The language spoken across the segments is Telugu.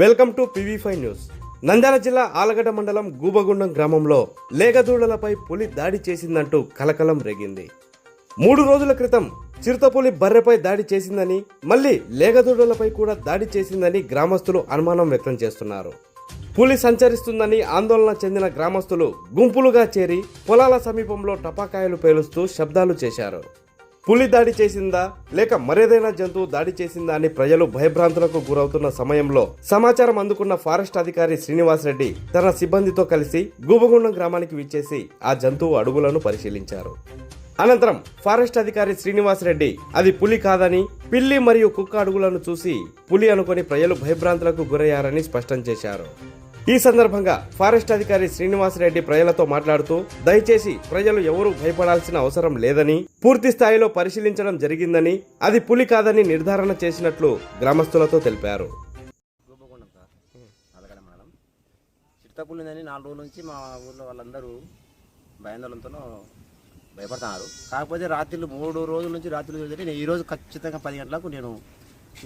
Welcome to PV five news. Nandyal జిల్లా ఆలగడ్డ మండలం గూబగుండం గ్రామంలో లేగదూడలపై పులి దాడి చేసిందంటూ కలకలం రేగింది. మూడు రోజుల క్రితం చిరుతపులి బర్రెపై దాడి చేసిందని మళ్ళీ లేగదూడలపై కూడా దాడి చేసిందని గ్రామస్తులు అనుమానం వ్యక్తం చేస్తున్నారు. పులి సంచరిస్తుందని ఆందోళన చెందిన గ్రామస్తులు గుంపులుగా చేరి పొలాల సమీపంలో టపాకాయలు పేలుస్తూ శబ్దాలు చేశారు. పులి దాడి చేసిందా? లేక మరేదైనా జంతువు దాడి చేసిందా అని ప్రజలు భయభ్రాంతులకు గురవుతున్న సమయంలో సమాచారం అందుకున్న ఫారెస్ట్ అధికారి శ్రీనివాస్ రెడ్డి తన సిబ్బందితో కలిసి గూబగుండం గ్రామానికి విచ్చేసి ఆ జంతువు అడుగులను పరిశీలించారు. అనంతరం ఫారెస్ట్ అధికారి శ్రీనివాస్ రెడ్డి అది పులి కాదని పిల్లి మరియు కుక్క అడుగులను చూసి పులి అనుకొని ప్రజలు భయభ్రాంతులకు గురయ్యారని స్పష్టం చేశారు. ఈ సందర్భంగా ఫారెస్ట్ అధికారి శ్రీనివాసరెడ్డి ప్రజలతో మాట్లాడుతూ దయచేసి ప్రజలు ఎవరూ భయపడాల్సిన అవసరం లేదని పూర్తి స్థాయిలో పరిశీలించడం జరిగిందని అది పులి కాదని నిర్ధారణ చేసినట్లు గ్రామస్తులతో తెలిపారు. మేడం చిట్టపుల్లిందని నాలుగు రోజుల నుంచి మా ఊర్లో వాళ్ళందరూ భయాందోళనతో భయపడుతున్నారు. కాకపోతే రాత్రులు మూడు రోజుల నుంచి రాత్రులు చూస్తే నేను ఈరోజు ఖచ్చితంగా పది గంటలకు నేను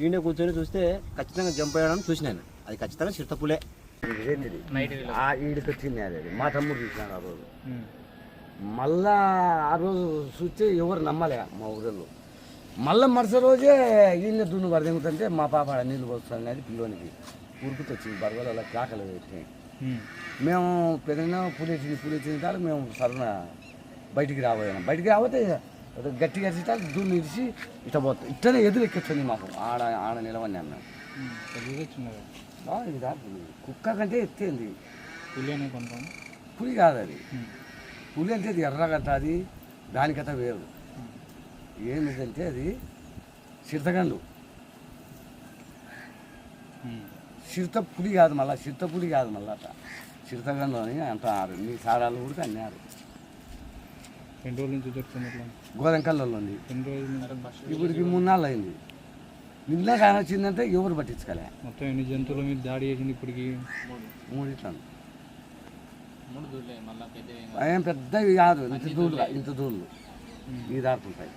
ఈయన కూర్చొని చూస్తే ఖచ్చితంగా జంప్ అయ్యడం చూసినాను. అది ఖచ్చితంగా చిట్టపులే ఈడికి వచ్చింది అది. మా తమ్ముడు చూసినాను ఆ రోజు. మళ్ళా ఆ రోజు చూస్తే ఎవరు నమ్మలే మా ఊరిలో. మళ్ళీ మరుసటి రోజే ఈయన దున్ను వరదెంగుతుంటే మా పాప ఆడ నీళ్ళు పోస్తుంది అది పిల్లోనికి ఉరుకుతూ వచ్చింది బరగలు అలా కేకలు పెట్టినాయి. మేము పెద్దగా పులి వచ్చింది పులి వచ్చిన తర్వాత మేము సరణ బయటికి రాబోయాం బయటికి రాబోతే గట్టిగా అరిచేటాలు దున్ను ఇరిచి ఇట్ట పోతాం. ఇట్టనే ఎదురు ఎక్కొచ్చింది మాకు. ఆడ ఆడ నిలవని మేము. కాదు. కుక్క కంటే ఎత్తేంది పులి కాదు అది. పులి అంటే అది ఎర్రగంట అది దానికత వేరు. ఏమిటంటే అది చిరుతగండు చిరుత పులి కాదు మళ్ళా చిరుత పులి కాదు మళ్ళా అట్ట చిరుతగండు అని అంటారు మీ సారాలు కూడా అన్నారు ఎన్ని రోజుల నుంచి దొరుకుతుంది అట్లా? గోదంకల్లో ఉంది. ఇప్పటికి మూడు నాళ్ళు అయింది. నిన్న కాని వచ్చిందంటే ఎవరు పట్టించుకోలే. మొత్తం ఎన్ని జంతువుల మీద దాడి చేసింది ఇప్పటికి? మూడిట్లను ఏం పెద్దవి కాదు ఇంత దూళ్ళు ఇంత దూళ్ళు ఈ దాటుకుంటాయి.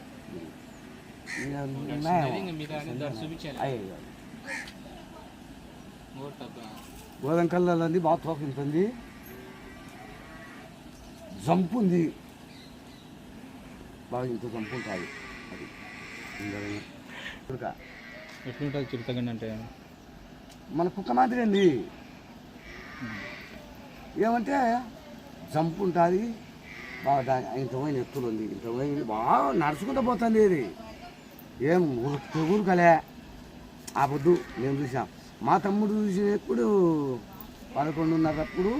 గోధుమ ఉంది బాగా తోకింతుంది జంపు ఉంది. బాగా ఇంత జంపు ఉంటుంది అది. ఇంకా ఎట్లుంటుంది చిరుతగండి అంటే? మన కుక్క మాదిరి అండి ఏమంటే జంపు ఉంటుంది బాగా దాని ఇంత పోయిన ఎత్తులు ఉంది. ఇంత బాగా నడుచుకుంటూ పోతుంది ఇది. ఏం ఊరు ఊరుకలే ఆ పొద్దు మేము చూసాం మా తమ్ముడు చూసినప్పుడు పదకొండున్నరప్పుడు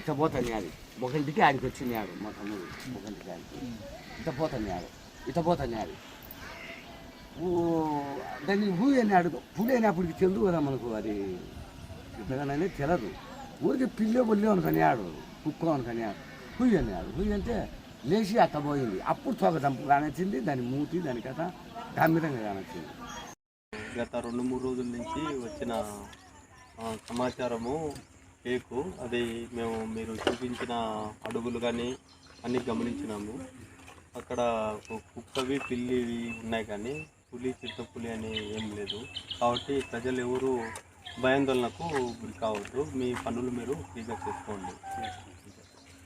ఇంత పోతుంది అది. ఒకటికి ఆడికి వచ్చింది ఆడు మా తమ్ముడు. ఒకటికి ఆడికి ఇంత పోతుంది ఆడు. ఇంత పోతుంది ఆడు. దాన్ని హూ అని అడుగు. పులి అయినప్పటికి తెలుదు కదా మనకు అది. ఇంతగానే తెలదు. ఊరికి పిల్లో బొల్లే అనుకని ఆడు. కుక్క అనుకని ఆడు. హుయ్ అని ఆడు. హుయ్ అంటే లేచి అట్ట పోయింది అప్పుడు తోక దంపు కానొచ్చింది దాని మూతి దాని కథ గంభీరంగా కానొచ్చింది. గత రెండు మూడు రోజుల నుంచి వచ్చిన సమాచారము కేకు అది మేము మీరు చూపించిన అడుగులు కానీ అన్నీ గమనించినాము. అక్కడ కుక్కవి పిల్లివి ఉన్నాయి కానీ పులి చిత్తపులి అని ఏం లేదు. కాబట్టి ప్రజలు ఎవరు భయాందోళనకు గురి కావద్దు మీ పనులు మీరు ఫ్రీగా చేసుకోండి.